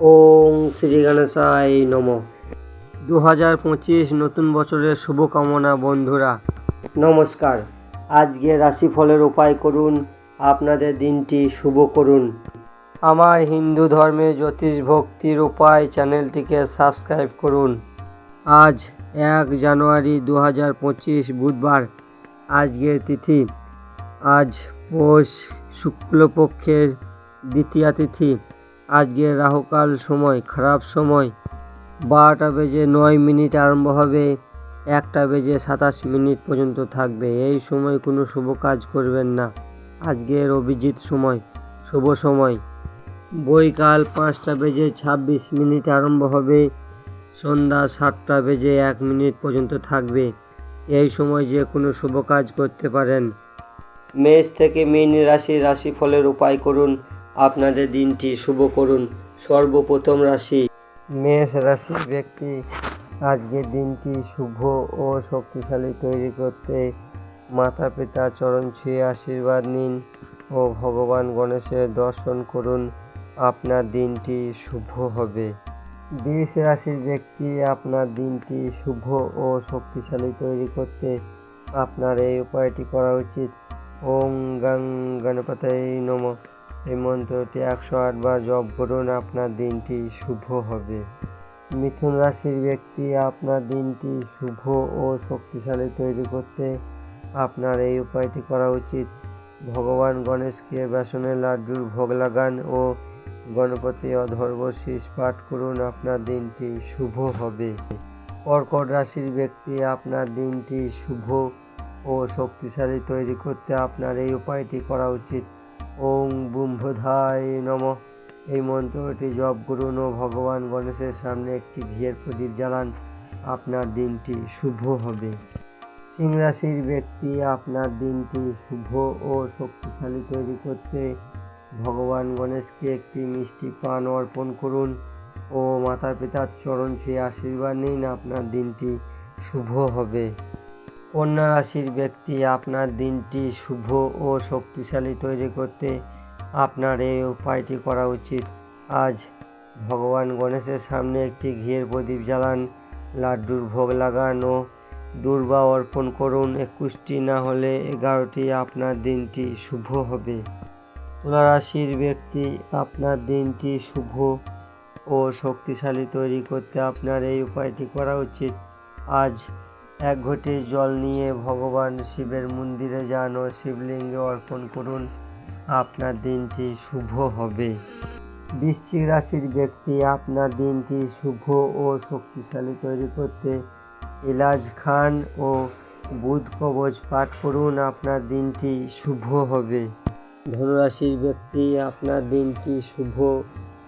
ওং শ্রী গণেশায় নম। দু হাজার পঁচিশ নতুন বছরের শুভকামনা বন্ধুরা। নমস্কার। আজকে রাশিফলের উপায় করুন, আপনাদের দিনটি শুভ করুন। আমার হিন্দু ধর্মে জ্যোতিষ ভক্তির উপায় চ্যানেলটিকে সাবস্ক্রাইব করুন। আজ এক জানুয়ারি দু হাজার পঁচিশ বুধবার, আজকের তিথি। আজ পৌষ শুক্লপক্ষের দ্বিতীয়া তিথি। আজকের রাহুকাল সময়, খারাপ সময়। বারোটা বেজে নয় মিনিট আরম্ভ হবে, একটা বেজে সাতাশ মিনিট পর্যন্ত থাকবে। এই সময় কোনো শুভ কাজ করবেন না। আজকের অভিজিৎ সময়, শুভ সময়। বৈকাল পাঁচটা বেজে ছাব্বিশ মিনিট আরম্ভ হবে, সন্ধ্যা সাতটা বেজে এক মিনিট পর্যন্ত থাকবে। এই সময় যে কোনো শুভ কাজ করতে পারেন। মেষ থেকে মীন রাশি রাশিফলের উপায় করুন। আপনাদের দিনটি শুভ করুন। সর্বপ্রথম রাশি, মেষ রাশির ব্যক্তি, আজকের দিনটি শুভ ও শক্তিশালী তৈরি করতে মাতা পিতা চরণ ছুঁয়ে আশীর্বাদ নিন ও ভগবান গণেশের দর্শন করুন। আপনার দিনটি শুভ হবে। বৃষ রাশির ব্যক্তি, আপনার দিনটি শুভ ও শক্তিশালী তৈরি করতে আপনার এই উপায়টি করা উচিত। ওং গাং গণপতায় নম। এই মন্ত্রটি একশো আটবার জপ করুন, আপনার দিনটি শুভ হবে। মিথুন রাশির ব্যক্তি, আপনার দিনটি শুভ ও শক্তিশালী তৈরি করতে আপনার এই উপায়টি করা উচিত। ভগবান গণেশকে বেসনের লাড্ডুর ভোগ লাগান ও গণপতি অধর্ব শীষ পাঠ করুন, আপনার দিনটি শুভ হবে। কর্কট রাশির ব্যক্তি, আপনার দিনটি শুভ ও শক্তিশালী তৈরি করতে আপনার এই উপায়টি করা উচিত। ওং বুম্ভধায় নম। এই মন্ত্রটি জপ করুন ও ভগবান গণেশের সামনে একটি ঘিয়ের প্রদীপ জ্বালান। আপনার দিনটি শুভ হবে। সিং রাশির ব্যক্তি আপনার দিনটি শুভ ও শক্তিশালী তৈরি করতে ভগবান গণেশকে একটি মিষ্টি পান অর্পণ করুন ও মাতা পিতার চরণ সেই আশীর্বাদ নিন, আপনার দিনটি শুভ হবে। কন্যা রাশির ব্যক্তি আপনার দিনটি শুভ ও শক্তিশালী তৈরি করতে আপনার এই উপায়টি করা উচিত। আজ ভগবান গণেশের সামনে একটি ঘিয়ের প্রদীপ জ্বালান, লাড্ডুর ভোগ লাগান ও দুর্বা অর্পণ করুন। একুশটি না হলে এগারোটি আপনার দিনটি শুভ হবে। তুলা রাশির ব্যক্তি আপনার দিনটি শুভ ও শক্তিশালী তৈরি করতে আপনার এই উপায়টি করা উচিত। আজ এক ঘটি জল নিয়ে ভগবান শিবের মন্দিরে যান ও শিবলিঙ্গে অর্পণ করুন। আপনার দিনটি শুভ হবে। বৃশ্চিক রাশির ব্যক্তি আপনার দিনটি শুভ ও শক্তিশালী তৈরি করতে ইলাজ খান ও বুধ কবচ পাঠ করুন। আপনার দিনটি শুভ হবে। ধনুরাশির ব্যক্তি আপনার দিনটি শুভ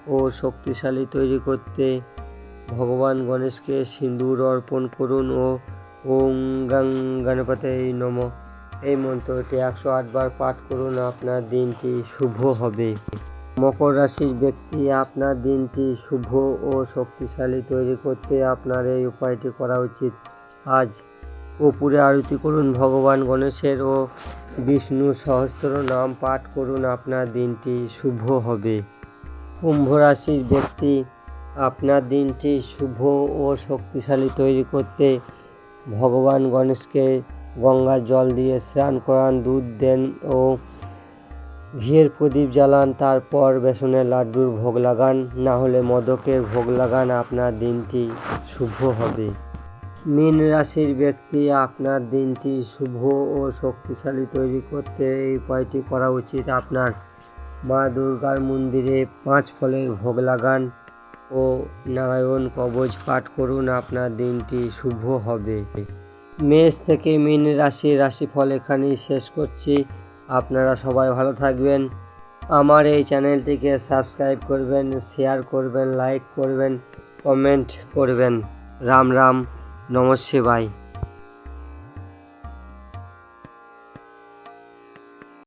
ও শক্তিশালী তৈরি করতে ভগবান গণেশকে সিঁদুর অর্পণ করুন ও ওং গং গণপতে নম। এই মন্ত্রটি একশো আটবার পাঠ করুন, আপনার দিনটি শুভ হবে। মকর রাশির ব্যক্তি, আপনার দিনটি শুভ ও শক্তিশালী তৈরি করতে আপনার এই উপায়টি করা উচিত। আজ কপুরে আরতি করুন, ভগবান গণেশের ও বিষ্ণু সহস্র নাম পাঠ করুন, আপনার দিনটি শুভ হবে। কুম্ভ রাশির ব্যক্তি, আপনার দিনটি শুভ ও শক্তিশালী তৈরি করতে ভগবান গণেশকে গঙ্গার জল দিয়ে স্নান করান, দুধ দেন ও ঘিয়ের প্রদীপ জ্বালান, তারপর বেসনের লাড্ডুর ভোগ লাগান। না হলে মদকের ভোগ লাগান, আপনার দিনটি শুভ হবে। মীন রাশির ব্যক্তি, আপনার দিনটি শুভ ও শক্তিশালী তৈরি করতে এই উপায়টি করা উচিত। আপনার মা দুর্গার মন্দিরে পাঁচ ফলের ভোগ লাগান। ও নারায়ণ কবচ পাঠ করুন, আপনার দিনটি শুভ হবে। মেষ থেকে মীন রাশি, রাশিফল এখানে শেষ করছি। আপনারা সবাই ভালো থাকবেন। আমার এই চ্যানেলটিকে সাবস্ক্রাইব করবেন, শেয়ার করবেন, লাইক করবেন, কমেন্ট করবেন। রাম রাম, নমস্কার